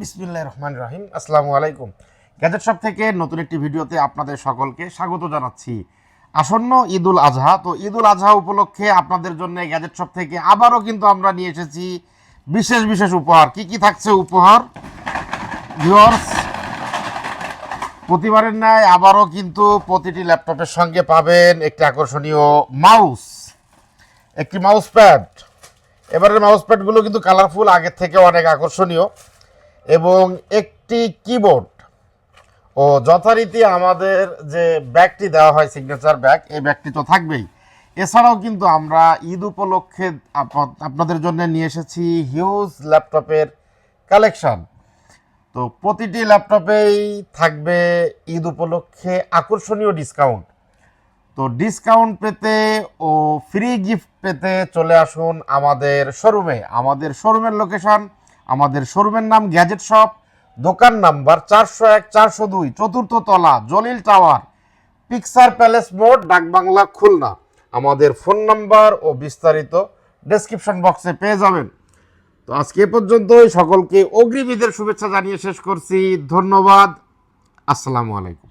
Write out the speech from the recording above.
বিসমিল্লাহ রহমান রাহিম। আসসালামু আলাইকুম। গ্যাজেট শপ থেকে নতুন একটি ভিডিওতে আপনাদের সকলকে স্বাগত জানাচ্ছি। আসন্ন ঈদুল আজহা, তো ঈদুল আজহা উপলক্ষে আপনাদের জন্য গ্যাজেট শপ থেকে আবারও কিন্তু আমরা নিয়ে এসেছি বিশেষ বিশেষ উপহার। কি কি থাকছে উপহার? ভিউয়ার্স, প্রতিবারের ন্যায় আবারও কিন্তু প্রতিটি ল্যাপটপের সঙ্গে পাবেন একটি আকর্ষণীয় মাউস। একটি মাউস প্যাড। এবারের মাউস প্যাডগুলো কিন্তু কালারফুল, আগের থেকে অনেক আকর্ষণীয়। এবং একটি কিবোর্ড ও, যথারীতি আমাদের যে ব্যাগটি দেওয়া হয় সিগনেচার ব্যাগ এই ব্যাগটি তো থাকবেই। এছাড়াও কিন্তু আমরা ঈদ উপলক্ষে আপনাদের জন্য নিয়ে এসেছি হিউজ ল্যাপটপের কালেকশন তো প্রতিটি ল্যাপটপেই থাকবে ঈদ উপলক্ষে আকর্ষণীয় ডিসকাউন্ট তো ডিসকাউন্ট পেতে ও ফ্রি গিফট পেতে চলে আসুন আমাদের শোরুমে আমাদের শোরুমের লোকেশন আমাদের শোরুমের নাম গ্যাজেট শপ, দোকান নাম্বার চারশো এক, চারশো দুই, চতুর্থ তলা, জলিল টাওয়ার, পিকসার প্যালেস মোড়, ডাকবাংলা, খুলনা। আমাদের ফোন নাম্বার ও বিস্তারিত ডেসক্রিপশন বক্সে পেয়ে যাবেন। তো আজকে এ পর্যন্তই, সকলকে অগ্রিম ঈদের শুভেচ্ছা জানিয়ে শেষ করছি। ধন্যবাদ। আসসালামু আলাইকুম।